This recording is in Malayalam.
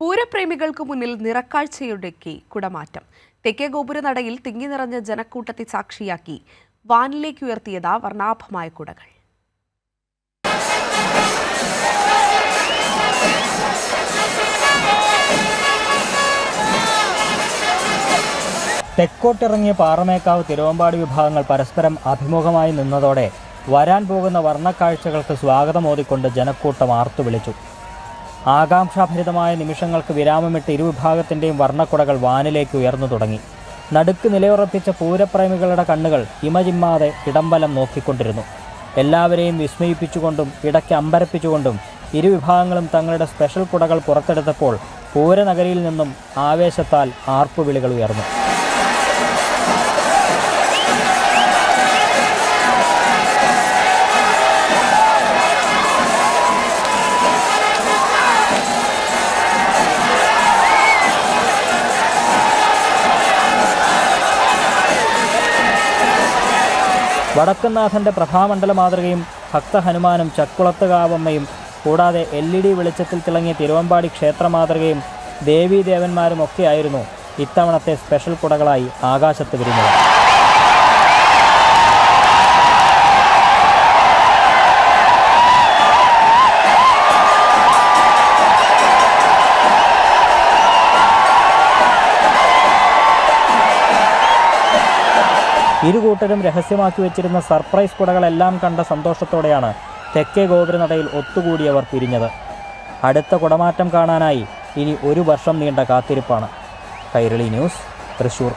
പൂരപ്രേമികൾക്ക് മുന്നിൽ നിറക്കാഴ്ചയൊടുക്കി കുടമാറ്റം. തെക്കേ ഗോപുര നടയിൽ തിങ്ങി നിറഞ്ഞ ജനക്കൂട്ടത്തെ സാക്ഷിയാക്കി വാനിലേക്ക് ഉയർത്തിയതാ വർണാഭമായ കുടകൾ. തെക്കോട്ടിറങ്ങിയ പാറമേക്കാവ് തിരുവമ്പാടി വിഭാഗങ്ങൾ പരസ്പരം അഭിമുഖമായി നിന്നതോടെ വരാൻ പോകുന്ന വർണക്കാഴ്ചകൾക്ക് സ്വാഗതമോദിക്കൊണ്ട് ജനക്കൂട്ടം ആർത്തു വിളിച്ചു ആകാംക്ഷാഭരിതമായ നിമിഷങ്ങൾക്ക് വിരാമമിട്ട് ഇരുവിഭാഗത്തിന്റെയും വർണക്കുടകൾ വാനിലേക്ക് ഉയർന്നു തുടങ്ങി. നടുക്ക് നിലയുറപ്പിച്ച പൂരപ്രേമികളുടെ കണ്ണുകൾ ഇമചിമ്മാതെ ഇടംബലം നോക്കിക്കൊണ്ടിരുന്നു. എല്ലാവരെയും വിസ്മയിപ്പിച്ചുകൊണ്ടും ഇടയ്ക്ക് അമ്പരപ്പിച്ചുകൊണ്ടും ഇരുവിഭാഗങ്ങളും തങ്ങളുടെ സ്പെഷ്യൽ കുടകൾ പുറത്തെടുത്തപ്പോൾ പൂരനഗരിയിൽ നിന്നും ആവേശത്താൽ ആർപ്പുവിളികൾ ഉയർന്നു. വടക്കുന്നാഥന്റെ പ്രഭാമണ്ഡല മാതൃകയും ഭക്ത ഹനുമാനും ചക്കുളത്തുകാവമ്മയും കൂടാതെ എൽ ഇ ഡി വെളിച്ചത്തിൽ തിളങ്ങിയ തിരുവമ്പാടി ക്ഷേത്ര മാതൃകയും ദേവീദേവന്മാരും ഒക്കെയായിരുന്നു ഇത്തവണത്തെ സ്പെഷ്യൽ കുടകളായി ആകാശത്ത് വിരിഞ്ഞത്. ഇരുകൂട്ടരും രഹസ്യമാക്കി വെച്ചിരുന്ന സർപ്രൈസ് കുടകളെല്ലാം കണ്ട സന്തോഷത്തോടെയാണ് തെക്കേ ഗോപുരനടയിൽ ഒത്തുകൂടിയവർ പിരിഞ്ഞത് അടുത്ത കുടമാറ്റം കാണാനായി ഇനി ഒരു വർഷം നീണ്ട കാത്തിരിപ്പാണ്. കൈരളി ന്യൂസ് തൃശൂർ.